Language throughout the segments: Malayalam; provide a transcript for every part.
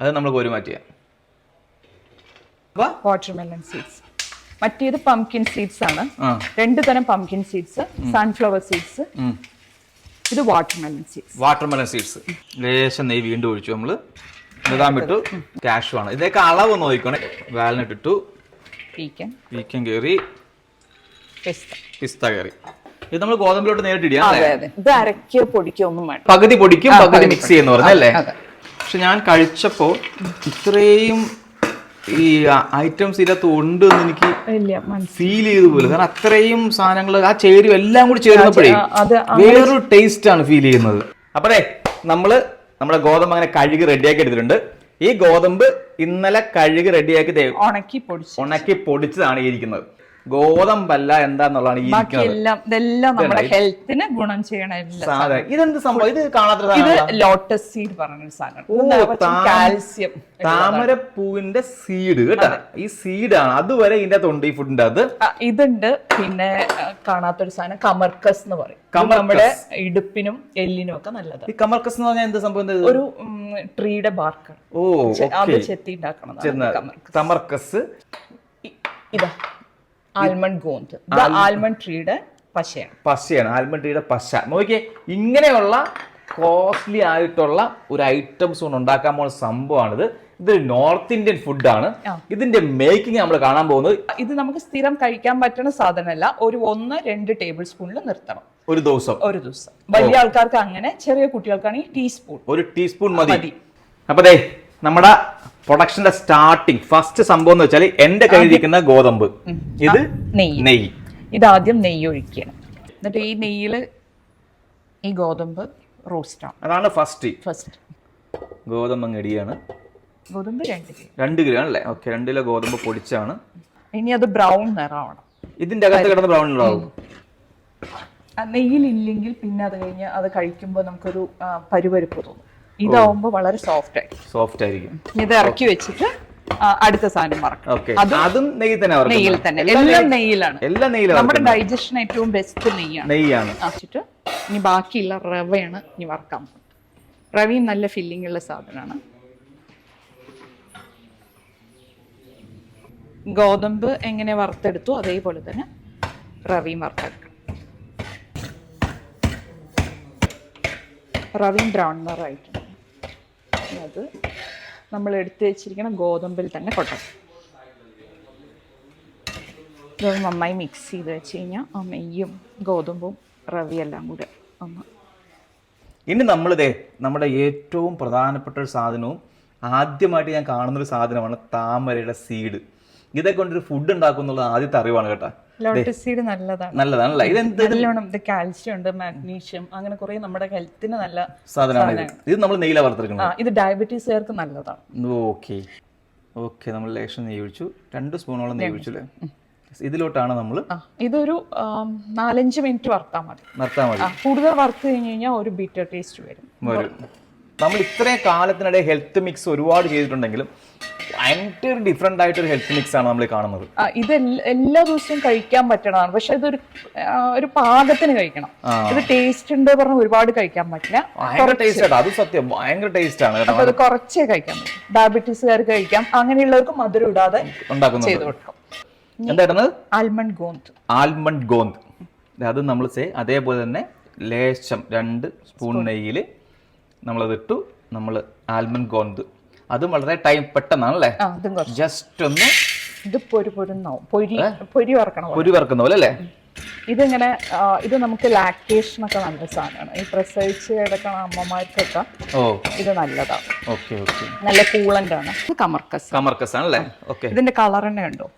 അത് നമ്മൾ കോരി മാറ്റിയ. അപ്പൊ വാട്ടർമെലൺ സീഡ്സ് മറ്റേത് പംകിൻ സീഡ്സ് ആണ്. രണ്ടു തരം പംകിൻ സീഡ്സ് സൺഫ്ലവർ സീഡ്സ് ഇത് വാട്ടർമെലൺ സീഡ്സ് വാട്ടർമെലൺ സീഡ്സ് ലേശം നെയ്യ് വീണ്ടും ഒഴിച്ചു നമ്മൾ. ബദാം ഇട്ടു. കാഷു ആണ്. ഇതൊക്കെ അളവ് നോക്കണേ വാൽനട്ട് ഇട്ടു പീക്കൻ. പീക്കൻ കയറി പിസ്ത. പിസ്ത കയറി ഇത് നമ്മൾ ഗോതമ്പിലോട്ട് നേരിട്ട് ഇടിയാ അതെ അതെ. ഇത് അരക്കോ പൊടിക്കൊന്നും വേണ്ട. പകുതി പൊടിക്കും പകുതി മിക്സ് ചെയ്യുന്ന പറഞ്ഞല്ലേ? അതെ. പക്ഷെ ഞാൻ കഴിച്ചപ്പോ ഇത്രയും ഈ ഐറ്റംസ് ഇതിനകത്ത് ഉണ്ട് എന്ന് എനിക്ക് ഫീൽ ചെയ്തു പോലെ. കാരണം അത്രയും സാധനങ്ങൾ ആ ചേരും എല്ലാം കൂടി ചേരുന്നപ്പോഴേ വേറൊരു ടേസ്റ്റ് ആണ് ഫീൽ ചെയ്യുന്നത്. അപ്പോഴേ നമ്മൾ നമ്മുടെ ഗോതമ്പ് അങ്ങനെ കഴുകി റെഡിയാക്കി എടുത്തിട്ടുണ്ട്. ഈ ഗോതമ്പ് ഇന്നലെ കഴുകി റെഡിയാക്കി ഉണക്കി പൊടിച്ചു ഉണക്കി പൊടിച്ചതാണ് ഇരിക്കുന്നത്. ഗോതമ്പല്ല എന്താന്നുള്ളതാണ് ഈ ഇരിക്കുന്നത്. ഇതെല്ലാം നമ്മുടെ ഹെൽത്തിന് ഗുണം ചെയ്യണ എല്ലാം സാധനം. ഇതെന്ത് സംഭവം? ഇത് കാണാത്ത ഇത്? ലോട്ടസ് സീഡ് പറഞ്ഞൊരു സാധനം. കാൽസ്യം താമരപ്പൂവിന്റെ സീഡ് കേട്ടാ. ഈ സീഡാണ് അതുവരെ ഇതിന്റെ തൊണ്ട് ഉണ്ട് ഈ ഫുഡിന്റെ അത് ഇതുണ്ട്. പിന്നെ ആ, കാണാത്തൊരു സാധനം കമർക്കസ് എന്ന് പറയും. ഇത് കമർക്കസ്. നമ്മുടെ ഇടുപ്പിനും എല്ലിനും ഒക്കെ നല്ലത്. ഈ കമർക്കസ് എന്ന് പറഞ്ഞാൽ എന്ത് സംഭവം? ഒരു ട്രീയുടെ ബാർക്ക് ഓ അത് ചെത്തി ഉണ്ടാക്കണം ചെന്ന കമർക്കസ്. ഇതാ. ആൽമണ്ട് ഗോന്ത്. ആൽമണ്ട് ട്രീയുടെ പശയാണ്. പശയാണ് ആൽമണ്ട് ട്രീയുടെ പശ. നോക്കിയേ ഇങ്ങനെയുള്ള കോസ്റ്റ്ലി ആയിട്ടുള്ള ഒരു ഐറ്റംസ് കൊണ്ട് ഉണ്ടാക്കാൻ പോകുന്ന സംഭവമാണിത്. ഇതൊരു നോർത്ത് ഇന്ത്യൻ ഫുഡാണ്. ഇതിന്റെ മേക്കിംഗ് നമ്മൾ കാണാൻ പോകുന്നത്. ഇത് നമുക്ക് സ്ഥിരം കഴിക്കാൻ പറ്റുന്ന സാധനമല്ല. ഒരു ഒന്ന് രണ്ട് ടേബിൾ സ്പൂണിൽ നിർത്തണം. ഒരു ദിവസം. ഒരു ദിവസം. വലിയ ആൾക്കാർക്ക് അങ്ങനെ ചെറിയ കുട്ടികൾക്കാണെങ്കിൽ ടീസ്പൂൺ ഒരു ടീസ്പൂൺ മതി. അപ്പൊ നമ്മുടെ പ്രൊഡക്ഷന്റെ സ്റ്റാർട്ടിങ് ഫസ്റ്റ് സംഭവം എന്ന് വെച്ചാൽ എന്റെ കയ്യിലിരിക്കുന്ന ഗോതമ്പ്. ഇത് നെയ്യ്. നെയ്യ്. ആദ്യം നെയ്യ് ഒഴിക്കുക. എന്നിട്ട് ഈ നെയ്യിൽ ഈ ഗോതമ്പ് റോസ്റ്റ് ആണ്. അതാണ് ഫസ്റ്റ് ഫസ്റ്റ് ഗോതമ്പ് ഇടിയാണ് ഗോതമ്പ് രണ്ട് കിലോ രണ്ട് കിലോ ആണല്ലേ ഓക്കെ രണ്ട് കിലോ ഗോതമ്പ് പൊടിച്ചാണ്. ഇനി അത് ബ്രൗൺ നിറമാവണം. ഇതിന്റെ അകത്ത് കിടന്ന് ബ്രൗൺ ഉണ്ടാവും നെയ്യിലില്ലെങ്കിൽ പിന്നെ അത് കഴിഞ്ഞ് അത് കഴിക്കുമ്പോൾ നമുക്കൊരു പരുപരുപ്പ് തോന്നും. ഇതാവുമ്പോൾ വളരെ സോഫ്റ്റ് ആയി. സോഫ്റ്റ് ആയിരിക്കും. ഇത് ഇറക്കി വെച്ചിട്ട് അടുത്ത സാധനം മറക്കാം അതും നെയ്യിൽ തന്നെ. നെയ്യിൽ തന്നെ. എല്ലാം നെയ്യിലാണ്. എല്ലാം നെയ്യിലാണ് നമ്മുടെ ഡൈജഷൻ ഏറ്റവും ബെസ്റ്റ് നെയ്യാണ്. നെയ്യാണ്. വെച്ചിട്ട് ഇനി ബാക്കിയുള്ള റവയാണ് ഇനി വറക്കാൻ റവയും നല്ല ഫില്ലിംഗ് ഉള്ള സാധനമാണ്. ഗോതമ്പ് എങ്ങനെ വറുത്തെടുത്തു അതേപോലെ തന്നെ റവയും വറുത്തെടുക്കണം റവയും ബ്രൗൺ നിറമായിട്ടുണ്ട് ഇനി അത് നമ്മൾ എടുത്തു വെച്ചിരിക്കുന്ന ഗോതമ്പിൽ തന്നെ കൊട്ടണം. ഇത് നന്നായി മിക്സ് ചെയ്ത് വെച്ച് കഴിഞ്ഞാൽ ആ നെയ്യും ഗോതമ്പും റവിയെല്ലാം കൂടെ ഒന്ന് ഇനി നമ്മളിതേ നമ്മുടെ ഏറ്റവും പ്രധാനപ്പെട്ട ഒരു സാധനവും ആദ്യമായിട്ട് ഞാൻ കാണുന്നൊരു സാധനമാണ് താമരയുടെ സീഡ് ഇതേ കൊണ്ടൊരു ഫുഡ് ഉണ്ടാക്കുന്നുള്ള ആദ്യത്തെ അറിവാണ് കേട്ടാ. ലോട്ടസ് സീഡ് നല്ലതാണ്. നല്ലതാണല്ലേ? ഇതെന്ത് നല്ലോണം ഇത് കാൽസ്യം ഉണ്ട് മാഗ്നീഷ്യം അങ്ങനെ കുറെ നമ്മുടെ ഹെൽത്തിന് നല്ല സാധനമാണ് ഇത്. ഇത് നമ്മൾ നെയ്യില വറുത്തെടുക്കുന്നത്. ഇത് ഡയബറ്റീസുകാർക്ക് നല്ലതാണ്. ഓക്കെ. ഓക്കെ നമ്മൾ ലേശം നെയ്യ് ഒഴിച്ചു. രണ്ട് സ്പൂണോളം നെയ്യ് ഒഴിച്ചു അല്ലേ ഇതിലോട്ടാണ് നമ്മൾ ഇതൊരു നാലഞ്ച് മിനിറ്റ് വറുത്താൽ മതി. വറുത്താൽ മതി. കൂടുതൽ വറുത്ത് കഴിഞ്ഞ് കഴിഞ്ഞാൽ ഒരു ബീറ്റർ ടേസ്റ്റ് വരും. വരും. നമ്മൾ ഇത്രയും കാലത്തിനിടെ ഹെൽത്ത് മിക്സ് ഒരുപാട് ചെയ്തിട്ടുണ്ടെങ്കിലും ഭയങ്കര ഡിഫറെന്റ് ആയിട്ടൊരു ഹെൽത്ത് മിക്സ് ആണ് നമ്മൾ കാണുന്നത്. ആ, ഇത് എല്ലാ- എല്ലാ ദിവസവും കഴിക്കാൻ പറ്റണതാണ്. പക്ഷെ ഇതൊരു ആ, ഒരു പാകത്തിന് കഴിക്കണം. ഇത് ടേസ്റ്റ് ഉണ്ട് പറഞ്ഞ് ഒരുപാട് കഴിക്കാൻ പറ്റില്ല. ഭയങ്കര ടേസ്റ്റ് ആട്ടോ അത് സത്യം ഭയങ്കര ടേസ്റ്റ് ആണ് കേട്ടോ. അപ്പൊ അത് കുറച്ചേ കഴിക്കാൻ പറ്റും. ഡയബറ്റീസുകാർക്ക് കഴിക്കാം. അങ്ങനെയുള്ളവർക്ക് മധുരം ഇടാതെ ചെയ്ത് ഉണ്ടാക്കുന്നത് കൊടുക്കാം ആൽമണ്ട് ഗോന്ത് ആൽമണ്ട് ഗോന്ത് അത് നമ്മൾ സേ അതേപോലെ തന്നെ ലേശം രണ്ട് സ്പൂൺ നെയ്യിൽ നമ്മളത് ഇട്ടു നമ്മൾ ആൽമണ്ട് ഗോന്ത് അതും വളരെ ടൈം പെട്ടെന്നാണ് അല്ലേ ജസ്റ്റ് ഒന്ന് ഇത് പൊരി പൊരുന്നാവും പൊരി പൊരി വറക്കണം. പൊരി വറക്കുന്ന പോലെ അല്ലേ? ഇതിങ്ങനെ ഇത് നമുക്ക് ലാക്ടേഷൻ ഒക്കെ നല്ല സാധനമാണ്. ഈ പ്രസവിച്ച് കിടക്കണ അമ്മമാർക്കൊക്കെ ഓ. ഇത് നല്ലതാണ് ഓക്കെ ഓക്കെ. നല്ല കൂളന്റ് ആണ്. ഇത് കമർക്കസ്. കമർക്കസ് ആണല്ലേ? ഓക്കെ. ഇതിന്റെ കളർ തന്നെ ഉണ്ടോ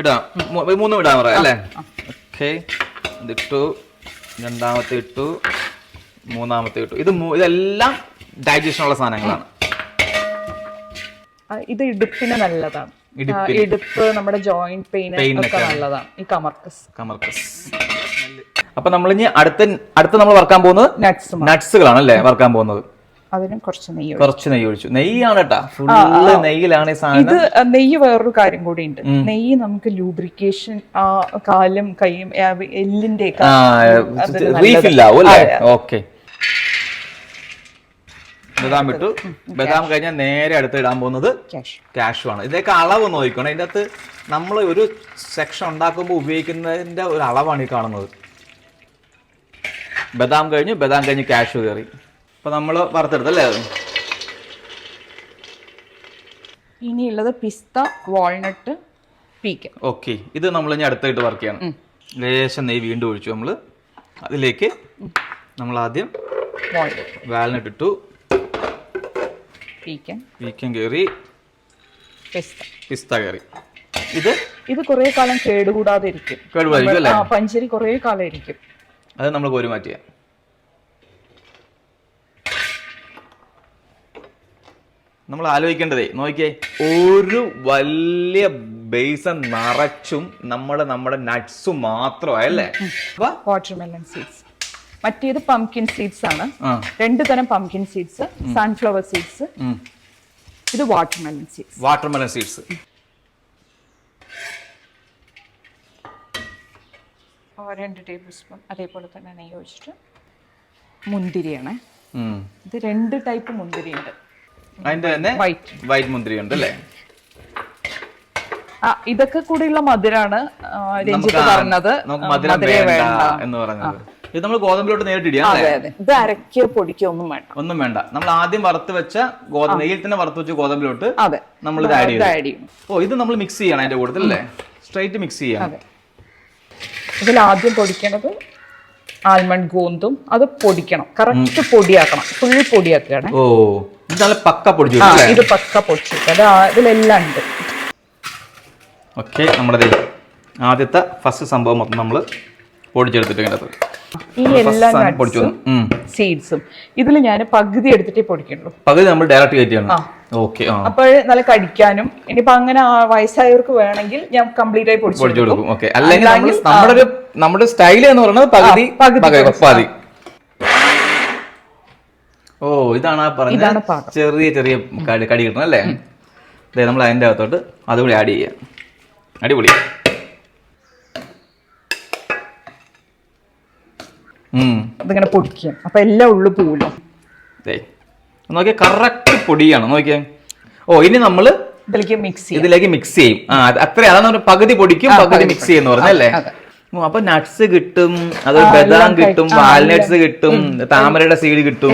ഇടാം. മൂന്നും ഇടാൻ പറയാം അല്ലേ? ഓക്കെ. ഇതിട്ടു. രണ്ടാമത്തെ ഇട്ടു. മൂന്നാമത്തെ കിട്ടും. ഇത് ഇതെല്ലാം ഡൈജഷൻ ഉള്ള സാധനങ്ങളാണ്. ഇത് ഇടുപ്പിന് നല്ലതാണ്. ഇടുപ്പ് നമ്മുടെ ജോയിന്റ് പെയിൻ ഒക്കെ നല്ലതാണ്. ഈ കമർക്കസ്. കമർക്കസ്. അപ്പൊ നമ്മളിനി അടുത്ത അടുത്ത നമ്മൾ വർക്കാൻ പോകുന്നത് നട്ട്സ് നട്ട്സുകളാണ് അല്ലേ വർക്കാൻ പോകുന്നത്? അതിനും കുറച്ച് നെയ്യ് കുറച്ച് നെയ്യ് ഒഴിച്ചു. നെയ്യാണ് കേട്ടാ ഫുള്ള് നെയ്യിലാണ് ഈ സാധനം. ഇത് നെയ്യ് വേറൊരു കാര്യം കൂടി ഉണ്ട് നെയ്യ് നമുക്ക് ലൂബ്രിക്കേഷൻ ആ കാലും കൈയും എല്ലിന്റെ അതൊരു അല്ലേ? ഓക്കെ ബദാം ഇട്ടു. ബദാം കഴിഞ്ഞാൽ നേരെ അടുത്ത് ഇടാൻ പോകുന്നത് ക്യാഷ് കാഷു ആണ്. ഇതൊക്കെ അളവ് നോക്കണം ഇതിന്റെ അകത്ത് നമ്മൾ ഒരു സെക്ഷൻ ഉണ്ടാക്കുമ്പോൾ ഉപയോഗിക്കുന്നതിന്റെ ഒരു അളവാണ് ഈ കാണുന്നത്. ബദാം കഴിഞ്ഞു ബദാം കഴിഞ്ഞ് കാഷു കയറി. അപ്പോൾ നമ്മൾ വറുത്തെടുത്തല്ലേ? അത് ഇനിയുള്ളത് പിസ്ത വാൾനട്ട് പീക്ക്. ഓക്കെ ഇത് നമ്മൾ ഇനി അടുത്തായിട്ട് വർക്ക് ചെയ്യണം. ലേശം നെയ്യ് വീണ്ടും ഒഴിച്ചു നമ്മൾ അതിലേക്ക് നമ്മൾ ആദ്യം വാൾനട്ട് ഇട്ടു. പീക്കൻ വീക്കൻ കയറി. പിസ്ത. പിസ്ത കയറി. ഇത് ഇത് കുറേ കാലം കേടുകൂടാതെ ഇരിക്കും അല്ലേ? ആ പഞ്ചരി കുറേ കാലം ഇരിക്കും അത് നമ്മൾ കോരി മാറ്റിയ നമ്മൾ ആലോചിക്കേണ്ടതേ നോക്കിയേ ഒരു വലിയ ബേസൺ നിറച്ചും നമ്മൾ നമ്മുടെ നട്ട്സും മാത്രമല്ലേ അപ്പൊ വാട്ടർമെലൺ സീഡ്സ് മറ്റേത് പംകിൻ സീഡ്സ് ആണ്. രണ്ടു തരം പംകിൻ സീഡ്സ് സൺഫ്ലവർ സീഡ്സ് ഇത് വാട്ടർമെലൺ സീഡ്സ് വാട്ടർമെലൺ സീഡ്സ് രണ്ട് ടേബിൾ സ്പൂൺ അതേപോലെ തന്നെ നെയ്യ് ഒഴിച്ചിട്ട് മുന്തിരിയാണ്. ഇത് രണ്ട് ടൈപ്പ് മുന്തിരിയുണ്ട്. അതിന്റെ തന്നെ വൈറ്റ് വൈറ്റ് മുന്തിരി ഉണ്ട് അല്ലേ? ആ ഇതൊക്കെ കൂടിയുള്ള മധുരാണ് രഞ്ജിത്ത് പറഞ്ഞത്. മധുരം വേണ്ട എന്ന് പറഞ്ഞത്. ഇത് നമ്മൾ ഗോതമ്പിലോട്ട് നേരിട്ട് ഇടിയാ അതെ അതെ. ഇത് അരക്കോ പൊടിക്കോ ഒന്നും വേണ്ട. ഒന്നും വേണ്ട. നമ്മൾ ആദ്യം വറുത്ത് വെച്ച ഗോതമ്പ് നെയ്യിൽ തന്നെ വറുത്ത് വെച്ച ഗോതമ്പിലോട്ട് അതെ. നമ്മൾ ഇത് ആഡ് ഇത് ചെയ്യും. ഓ ഇത് നമ്മൾ മിക്സ് ചെയ്യണം അതിന്റെ കൂട്ടത്തിൽ അല്ലേ? സ്ട്രൈറ്റ് മിക്സ് ചെയ്യാം. അതെ. ഇതിൽ ആദ്യം പൊടിക്കണത് ആൽമണ്ട് ഗോന്തും അത് പൊടിക്കണം. കറക്റ്റ് പൊടിയാക്കണം. ഫുൾ പൊടിയാക്കുകയാണ്. ഓ ഇത് നല്ല പക്ക പൊടിച്ചു ആ ഇത് പക്ക പൊടിച്ചിട്ട് അത് ആ- ഇതിലെല്ലാം ഉണ്ട്. ഓക്കെ നമ്മുടെ ആദ്യത്തെ ഫസ്റ്റ് സംഭവം മൊത്തം നമ്മൾ പൊടിച്ചെടുത്തിട്ട് ഇതിനകത്ത്. ഈ എല്ലാ നട്ട്സും സീഡ്സും ഇതിൽ ഞാൻ പകുതി എടുത്തിട്ടേ പൊടിക്കുള്ളൂ. പകുതി നമ്മൾ ഡയറക്റ്റ് കയറ്റിയാണ് ഓക്കെ അപ്പോൾ നല്ല കടിക്കാനും ഇനിയിപ്പോ അങ്ങനെ വയസ്സായവർക്ക് വേണമെങ്കിൽ ഞാൻ കംപ്ലീറ്റ് ആയി പൊടിച്ചു കൊടുക്കും. ഓക്കെ അല്ലെങ്കിൽ നമ്മുടെ ഒരു നമ്മുടെ സ്റ്റൈൽ എന്ന് പറയുന്നത് പകുതി പകുതി ഓ ഇതാണ് ആ പറഞ്ഞ ചെറിയ ചെറിയ കടി കടി കിട്ടണം അല്ലേ? നമ്മൾ അതിന്റെ അകത്തോട്ട് അതുകൂടി ആഡ് ചെയ്യാം. അടിപൊളി. ഉം അതിങ്ങനെ പൊടിക്കും. അപ്പൊ എല്ലാം ഉള്ളു പോലും നോക്കിയാൽ കറക്റ്റ് പൊടിയാണ്. നോക്കിയേ. ഓ ഇനി നമ്മൾ ഇതിലേക്ക് മിക്സ് ചെയ്യും. ഇതിലേക്ക് മിക്സ് ചെയ്യും. ആ അത് അത്ര അതാണ് പകുതി പൊടിക്കും പകുതി മിക്സ് ചെയ്യുന്ന പറഞ്ഞല്ലേ? അപ്പൊ നട്ട്സ് കിട്ടും അത് ബദാം കിട്ടും വാൽനട്ട്സ് കിട്ടും താമരയുടെ സീഡ് കിട്ടും.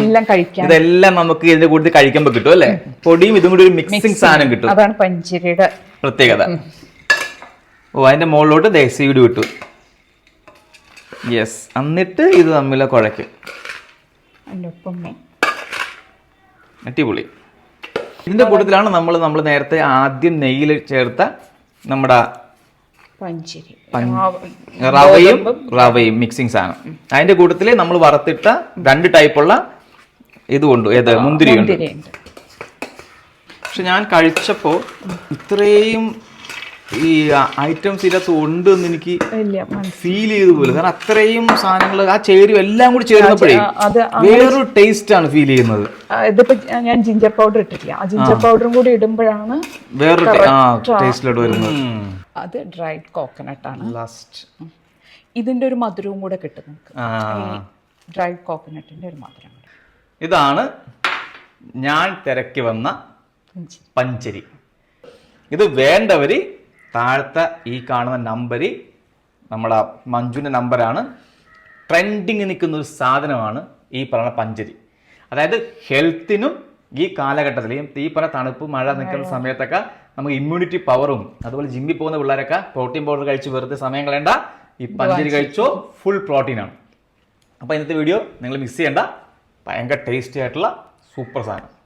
ഇതെല്ലാം നമുക്ക് ഇതിന്റെ കൂടുതൽ കഴിക്കുമ്പോ കിട്ടും അല്ലെ? പൊടിയും ഇതും കൂടി ഒരു മിക്സിംഗ് സാധനം കിട്ടും. അതാണ് പഞ്ചരിയുടെ പ്രത്യേകത. ഓ അതിന്റെ മുകളിലോട്ട് സീഡ് വിട്ടു. യെസ് എന്നിട്ട് ഇത് തമ്മിൽ കുഴയ്ക്കും. അടിപൊളി. ഇതിന്റെ കൂട്ടത്തിലാണ് നമ്മൾ നമ്മൾ നേരത്തെ ആദ്യം നെയ്യിൽ ചേർത്ത നമ്മുടെ പഞ്ചരി. റവയും റവയും മിക്സിങ് സാധനം. അതിന്റെ കൂട്ടത്തിൽ നമ്മൾ വറുത്തിട്ട രണ്ട് ടൈപ്പുള്ള ഇതുകൊണ്ട് ഏത്? മുന്തിരി ഉണ്ട് പക്ഷെ ഞാൻ കഴിച്ചപ്പോ ഇത്രയും ഈ ഐറ്റംസ് ഇതിനകത്ത് ഉണ്ട് എന്ന് എനിക്ക് ഫീൽ ചെയ്തു പോലും. കാരണം അത്രയും സാധനങ്ങൾ ആ ചേരും എല്ലാം കൂടി ചേരുന്നപ്പോഴേ വേറൊരു ടേസ്റ്റ് ആണ് ഫീൽ ചെയ്യുന്നത്. ഇതിപ്പോ ഞാൻ ജിഞ്ചർ പൗഡർ ഇട്ടിട്ടില്ല. ആ ജിഞ്ചർ പൗഡറും കൂടി ഇടുമ്പോഴാണ് വേറൊരു ടേസ്റ്റിലോട്ട് വരുന്നത്. അത് ഡ്രൈഡ് കോക്കനട്ട് ആണ്. ലാസ്റ്റ് ഇതിന്റെ ഒരു മധുരവും കൂടെ കിട്ടും നമുക്ക്. ഡ്രൈഡ് കോക്കനട്ടിന്റെ ഒരു മധുരം ഇതാണ് ഞാൻ തിരക്കി വന്ന പഞ്ചരി. ഇത് വേണ്ടവര് താഴത്തെ ഈ കാണുന്ന നമ്പർ നമ്മുടെ മഞ്ജുവിന്റെ നമ്പറാണ് ട്രെൻഡിങ് നിൽക്കുന്ന ഒരു സാധനമാണ് ഈ പറയുന്ന പഞ്ചരി. അതായത് ഹെൽത്തിനും ഈ കാലഘട്ടത്തിൽ ഈ- പറഞ്ഞ തണുപ്പ് മഴ നിൽക്കുന്ന സമയത്തൊക്കെ നമുക്ക് ഇമ്മ്യൂണിറ്റി പവറും അതുപോലെ ജിമ്മിൽ പോകുന്ന പിള്ളേരൊക്കെ പ്രോട്ടീൻ പൗഡർ കഴിച്ച് വെറുതെ സമയം കളയണ്ട. ഈ പഞ്ചരി കഴിച്ചോ ഫുൾ പ്രോട്ടീനാണ് അപ്പോൾ ഇന്നത്തെ വീഡിയോ നിങ്ങൾ മിസ് ചെയ്യേണ്ട. ഭയങ്കര ടേസ്റ്റി ആയിട്ടുള്ള സൂപ്പർ സാധനം.